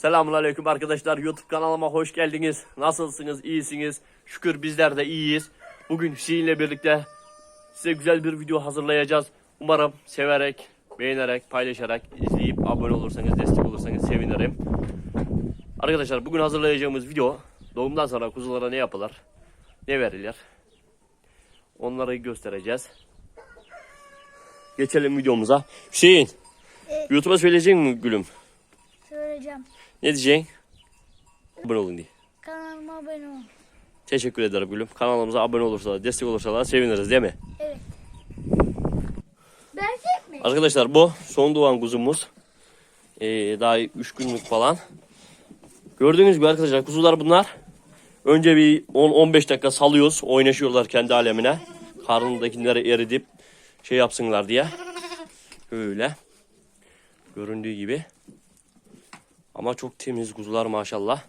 Selamun Aleyküm arkadaşlar. YouTube kanalıma hoş geldiniz. Nasılsınız? İyisiniz? Şükür bizler de iyiyiz. Bugün Hüseyin'le birlikte size güzel bir video hazırlayacağız. Umarım severek, beğenerek, paylaşarak, izleyip abone olursanız, destek olursanız sevinirim. Arkadaşlar bugün hazırlayacağımız video doğumdan sonra kuzulara ne yapılır? Ne verilir? Onları göstereceğiz. Geçelim videomuza. Hüseyin, Evet. YouTube'a söyleyecek mi gülüm? Söyleyeceğim. Ne diyeceksin? Abone olun diye. Kanalıma abone ol. Teşekkür ederim gülüm. Kanalımıza abone olursalar, destek olursalar seviniriz değil mi? Evet. Gerçek mi? Arkadaşlar bu son doğan kuzumuz. Ee, daha 3 günlük falan. Gördüğünüz gibi arkadaşlar kuzular bunlar. Önce bir 10-15 dakika salıyoruz. Oynaşıyorlar kendi alemine. Karnındakileri eridip şey yapsınlar diye. Öyle. Göründüğü gibi. Ama çok temiz kuzular maşallah.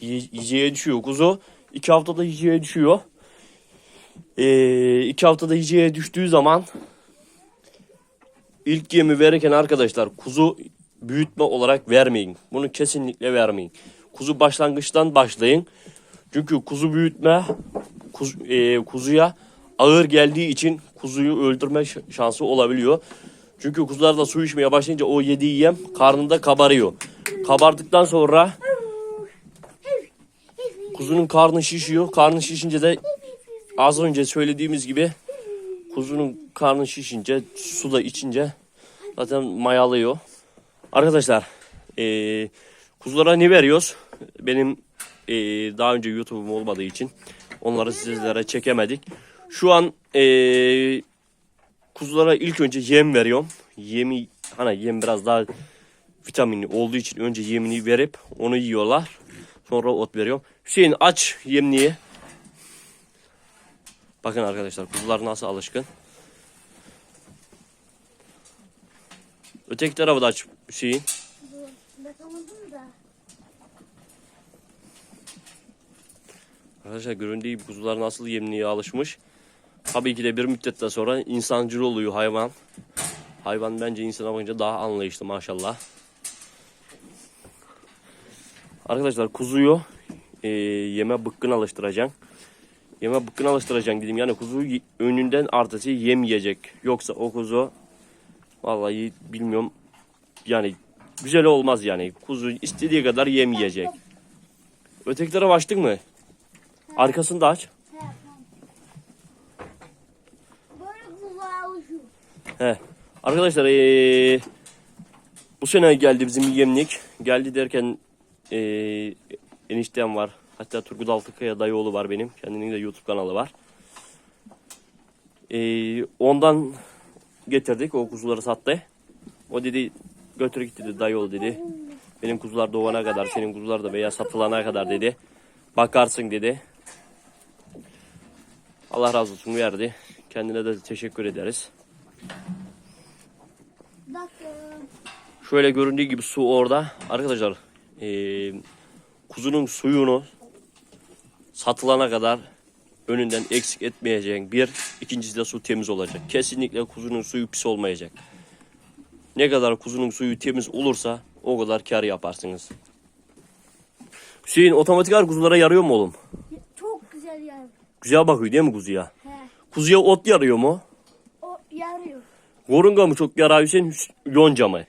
Yiye- Yiyeceğe düşüyor kuzu. 2 haftada yiyeceğe düşüyor. 2 haftada yiyeceğe düştüğü zaman İlk yemi verirken arkadaşlar kuzu büyütme olarak vermeyin. Bunu kesinlikle vermeyin. Kuzu başlangıçtan başlayın. Çünkü kuzu büyütme kuz- e, kuzuya ağır geldiği için kuzuyu öldürme şansı olabiliyor. Çünkü kuzular da su içmeye başlayınca o yediği yem karnında kabarıyor. Kabardıktan sonra kuzunun karnı şişiyor. Karnı şişince de az önce söylediğimiz gibi Kuzunun karnı şişince, su da içince zaten mayalıyor. Arkadaşlar eee, kuzulara ne veriyoruz? Benim eee, daha önce YouTube'um olmadığı için onları sizlere çekemedik. Şu an eee, kuzulara ilk önce yem veriyorum. Yemi hani yem biraz daha vitaminli olduğu için önce yemini verip onu yiyorlar. Sonra ot veriyorum. Hüseyin aç yemliği. Bakın arkadaşlar kuzular nasıl alışkın. Öteki tarafı da aç Hüseyin. Arkadaşlar göründüğü gibi kuzular nasıl yemliğe alışmış. Tabii ki de bir müddetten sonra insancıl oluyor hayvan. Hayvan bence insana bakınca daha anlayışlı maşallah. Arkadaşlar kuzuyu e, yeme bıkkın alıştıracaksın. Yeme bıkkın alıştıracaksın dedim. Yani kuzu y- önünden artısı yem yiyecek. Yoksa o kuzu vallahi bilmiyorum yani güzel olmaz yani. Kuzu istediği kadar yem yiyecek. Öteki tarafa açtık mı? Arkasını da aç. He. Arkadaşlar ee, bu sene geldi bizim yemlik. Geldi derken ee, eniştem var. Hatta Turgut Altıkaya dayıoğlu var benim. Kendinin de YouTube kanalı var. Ee, ondan getirdik. O kuzuları sattı. O dedi götür git dedi dayıoğlu dedi. Benim kuzular doğana kadar senin kuzular da veya satılana kadar dedi. Bakarsın dedi. Allah razı olsun verdi. Kendine de teşekkür ederiz. Şöyle göründüğü gibi su orada. Arkadaşlar eee, kuzunun suyunu satılana kadar önünden eksik etmeyeceksin. Bir, ikincisi de su temiz olacak. Kesinlikle kuzunun suyu pis olmayacak. Ne kadar kuzunun suyu temiz olursa o kadar kar yaparsınız. Hüseyin otomatik kuzulara yarıyor mu oğlum? Çok güzel yer. Güzel bakıyor değil mi kuzuya? He. Kuzuya ot yarıyor mu? O yarıyor. Gorunga mı çok yarar Hüseyin? Hüs- Yonca mı?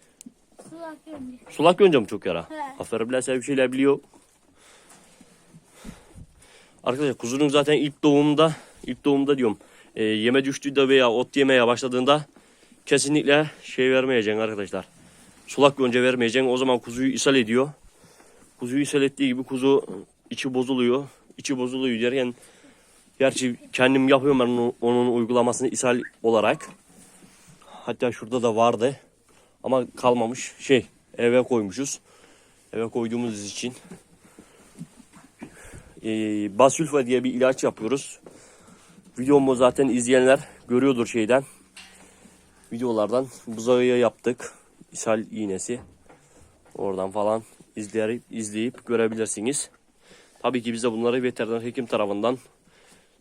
Sulak yönlü. Sulak yonca mı çok yara? He. Aferin bilen sen bir şeyler biliyor. Arkadaşlar kuzunun zaten ilk doğumda, ilk doğumda diyorum, e, yeme düştüğünde veya ot yemeye başladığında kesinlikle şey vermeyeceksin arkadaşlar. Sulak yonca vermeyeceksin. O zaman kuzuyu ishal ediyor. Kuzuyu ishal ettiği gibi kuzu içi bozuluyor. İçi bozuluyor derken gerçi kendim yapıyorum ben onun, onun uygulamasını ishal olarak. Hatta şurada da vardı. Ama kalmamış. Şey eve koymuşuz. Eve koyduğumuz için. Ee, basülfa diye bir ilaç yapıyoruz. Videomu zaten izleyenler görüyordur şeyden. Videolardan buzağıya yaptık. İshal iğnesi. Oradan falan izleyip, izleyip görebilirsiniz. Tabii ki biz de bunları veteriner hekim tarafından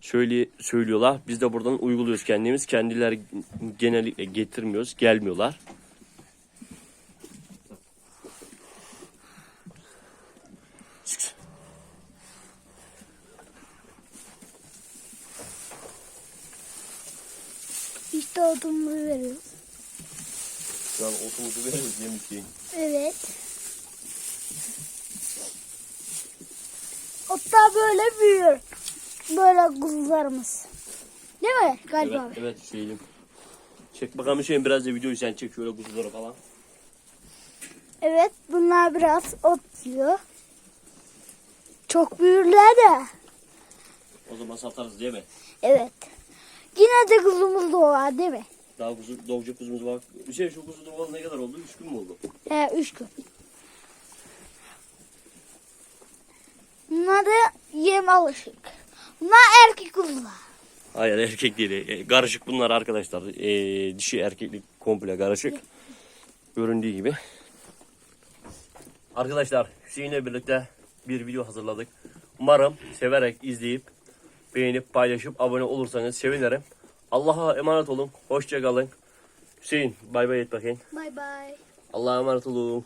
söyle, söylüyorlar. Biz de buradan uyguluyoruz kendimiz. Kendileri genellikle getirmiyoruz, gelmiyorlar. Ota otumuzu veriyoruz. Şu an otumuzu veriyoruz yemek yiyin. Evet. Otta böyle büyüyor. Böyle kuzularımız. Değil mi Galip Evet, evet Hüseyin. Çek bakalım Hüseyin biraz da videoyu sen çek şöyle kuzuları falan. Evet bunlar biraz ot yiyor. Çok büyürler de. O zaman satarız değil mi? Evet. Yine de kuzumuz da var değil mi? Daha kuzu, doğacak kuzumuz var. Hüseyin şu kuzu doğalı ne kadar oldu? Üç gün mü oldu? He üç gün. Bunlar da yem alışık. Bunlar erkek kuzular. Hayır erkek değil. E, Karışık bunlar arkadaşlar. E, dişi erkeklik komple karışık. Göründüğü gibi. Arkadaşlar Hüseyin'le birlikte bir video hazırladık. Umarım severek izleyip beğenip paylaşıp abone olursanız sevinirim. Allah'a emanet olun. Hoşça kalın. Hüseyin bay bay et bakayım. Bay bay. Allah'a emanet olun.